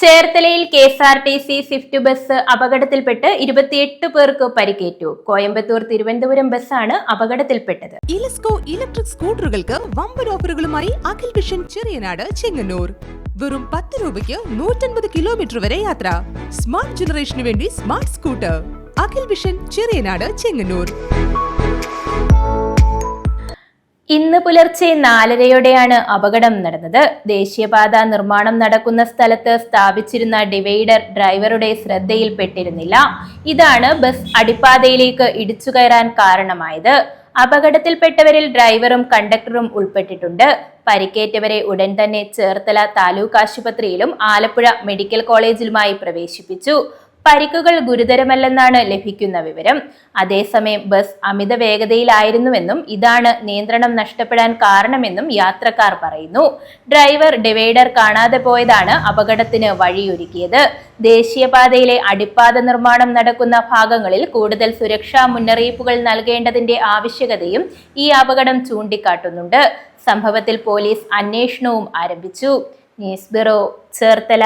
ചേർത്തലയിൽ K S R T C Swift bus അപകടത്തിൽപ്പെട്ട് ഇരുപത്തിയെട്ട് പേർക്ക് പരിക്കേറ്റു. കോയമ്പത്തൂർ തിരുവനന്തപുരം ബസ്സാണ് അപകടത്തിൽപ്പെട്ടത്. ഇലസ്കോ ഇലക്ട്രിക് സ്കൂട്ടറുകൾക്ക് വമ്പൻ ഓഫറുകളുമായി അഖിൽ വിഷൻ ചെറിയനാട് ചെങ്ങന്നൂർ. വെറും പത്ത് രൂപയ്ക്ക് നൂറ്റൻപത് കിലോമീറ്റർ വരെ യാത്ര. സ്മാർട്ട് ജനറേഷന് വേണ്ടി smart scooter. Akhil vision Cheriyanad Chengannur. ഇന്ന് പുലർച്ചെ നാലരയോടെയാണ് അപകടം നടന്നത്. ദേശീയപാത നിർമ്മാണം നടക്കുന്ന സ്ഥലത്ത് സ്ഥാപിച്ചിരുന്ന ഡിവൈഡർ ഡ്രൈവറുടെ ശ്രദ്ധയിൽപ്പെട്ടിരുന്നില്ല. ഇതാണ് ബസ് അടിപ്പാതയിലേക്ക് ഇടിച്ചു കയറാൻ കാരണമായത്. അപകടത്തിൽപ്പെട്ടവരിൽ ഡ്രൈവറും കണ്ടക്ടറും ഉൾപ്പെട്ടിട്ടുണ്ട്. പരിക്കേറ്റവരെ ഉടൻ തന്നെ ചേർത്തല താലൂക്ക് ആശുപത്രിയിലും ആലപ്പുഴ മെഡിക്കൽ കോളേജിലുമായി പ്രവേശിപ്പിച്ചു. പരിക്കുകൾ ഗുരുതരമല്ലെന്നാണ് ലഭിക്കുന്ന വിവരം. അതേസമയം ബസ് അമിത വേഗതയിലായിരുന്നുവെന്നും ഇതാണ് നിയന്ത്രണം നഷ്ടപ്പെടാൻ കാരണമെന്നും യാത്രക്കാർ പറയുന്നു. ഡ്രൈവർ ഡിവൈഡർ കാണാതെ പോയതാണ് അപകടത്തിന് വഴിയൊരുക്കിയത്. ദേശീയപാതയിലെ അടിപ്പാത നിർമ്മാണം നടക്കുന്ന ഭാഗങ്ങളിൽ കൂടുതൽ സുരക്ഷാ മുന്നറിയിപ്പുകൾ നൽകേണ്ടതിന്റെ ആവശ്യകതയും ഈ അപകടം ചൂണ്ടിക്കാട്ടുന്നുണ്ട്. സംഭവത്തിൽ പോലീസ് അന്വേഷണവും ആരംഭിച്ചു. News bureau Cherthala.